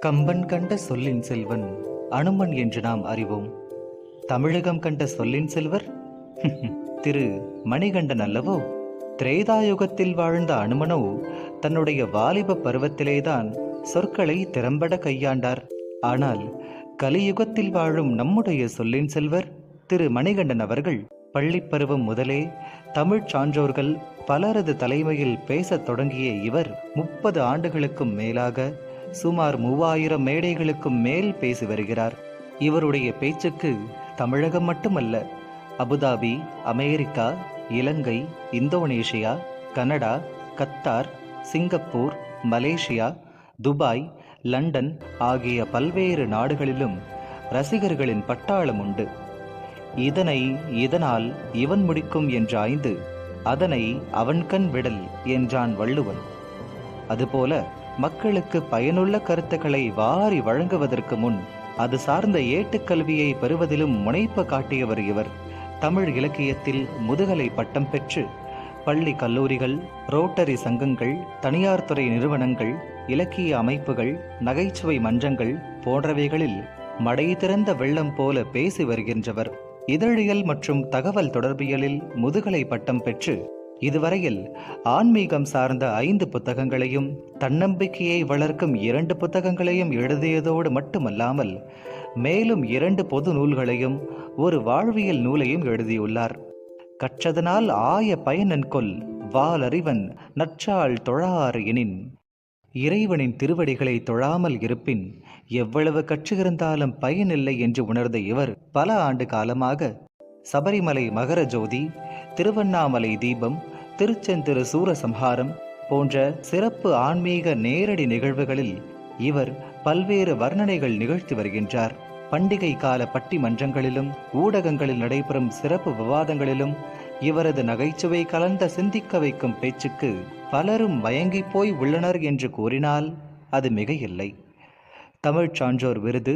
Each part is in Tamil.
கம்பன் கண்ட சொல்லின் செல்வன் அனுமன் என்று நாம் அறிவோம். தமிழகம் கண்ட சொல்லின் செல்வர் திரு மணிகண்டன் அல்லவோ? திரேதாயுகத்தில் வாழ்ந்த அனுமனோ தன்னுடைய வாலிப பருவத்திலேதான் சொற்களை திறம்பட கையாண்டார். ஆனால் கலியுகத்தில் வாழும் நம்முடைய சொல்லின் செல்வர் திரு மணிகண்டன் அவர்கள் பள்ளிப் பருவம் முதலே தமிழ்ச் சான்றோர்கள் பலரது தலைமையில் பேசத் தொடங்கிய இவர் முப்பது ஆண்டுகளுக்கும் மேலாக சுமார் மூவாயிரம் மேடைகளுக்கும் மேல் பேசி வருகிறார். இவருடைய பேச்சுக்கு தமிழகம் மட்டுமல்ல Abu Dhabi America Ilangai Indonesia Canada Qatar Singapore Malaysia Dubai London ஆகிய பல்வேறு நாடுகளிலும் ரசிகர்களின் பட்டாளம் உண்டு. இதனை இதனால் இவன் முடிக்கும் என்றாய்ந்து அதனை அவன்கண் விடல் என்றான் வள்ளுவன். அதுபோல மக்களுக்கு பயனுள்ள கருத்துக்களை வாரி வழங்குவதற்கு முன் அது சார்ந்த ஏட்டுக்கல்வியை பெறுவதிலும் முனைப்பு காட்டியவர் இவர். தமிழ் இலக்கியத்தில் முதுகலை பட்டம் பெற்று பள்ளி கல்லூரிகள் ரோட்டரி சங்கங்கள் தனியார் துறை நிறுவனங்கள் இலக்கிய அமைப்புகள் நகைச்சுவை மன்றங்கள் போன்றவைகளில் மடை திறந்த வெள்ளம் போல பேசி வருகின்றவர். இதழியல் மற்றும் தகவல் தொடர்பியலில் முதுகலை பட்டம் பெற்று இதுவரையில் ஆன்மீகம் சார்ந்த ஐந்து புத்தகங்களையும் தன்னம்பிக்கையை வளர்க்கும் இரண்டு புத்தகங்களையும் எழுதியதோடு மட்டுமல்லாமல் மேலும் இரண்டு பொது நூல்களையும் ஒரு வாழ்வியல் நூலையும் எழுதியுள்ளார். கற்றதனால் ஆய பயனன்கொல் வாலறிவன் நற்றாள் தொழார் எனின். இறைவனின் திருவடிகளை தொழாமல் இருப்பின் எவ்வளவு கற்றுகிருந்தாலும் பயனில்லை என்று உணர்ந்த இவர் பல ஆண்டு காலமாக சபரிமலை மகர ஜோதி திருவண்ணாமலை தீபம் திருச்செந்திரு சூரசம்ஹாரம் போன்ற சிறப்பு ஆன்மீக நேரடி நிகழ்வுகளில் இவர் பல்வேறு வர்ணனைகள் நிகழ்த்தி வருகின்றார். பண்டிகை கால பட்டிமன்றங்களிலும் ஊடகங்களில் நடைபெறும் சிறப்பு விவாதங்களிலும் இவரது நகைச்சுவை கலந்த சிந்திக்க வைக்கும் பேச்சுக்கு பலரும் மயங்கி போய் உள்ளனர் என்று கூறினால் அது மிக இல்லை தமிழ்ச் சான்றோர் விருது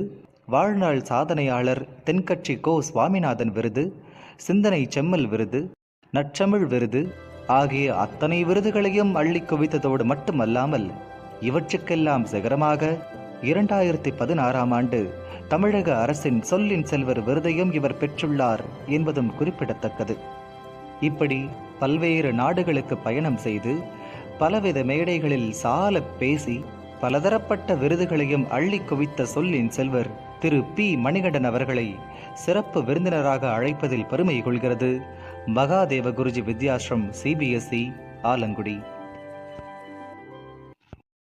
வாழ்நாள் சாதனையாளர் தென்கட்சி கோ சுவாமிநாதன் விருது சிந்தனை செம்மல் விருது நற்றமிழ் விருது ஆகிய அத்தனை விருதுகளையும் அள்ளி குவித்ததோடு மட்டுமல்லாமல் இவற்றுக்கெல்லாம் சிகரமாக இரண்டாயிரத்தி பதினாறாம் ஆண்டு தமிழக அரசின் சொல்லின் செல்வர் விருதையும் இவர் பெற்றுள்ளார் என்பதும் குறிப்பிடத்தக்கது. இப்படி பல்வேறு நாடுகளுக்கு பயணம் செய்து பலவித மேடைகளில் சால பேசி பலதரப்பட்ட விருதுகளையும் அள்ளி குவித்த சொல்லின் செல்வர் திரு பி. மணிகண்டன் அவர்களை சிறப்பு விருந்தினராக அழைப்பதில் பெருமை கொள்கிறது. மகாதேவ குருஜி வித்யாசிரம் சிபிஎஸ்இ ஆலங்குடி.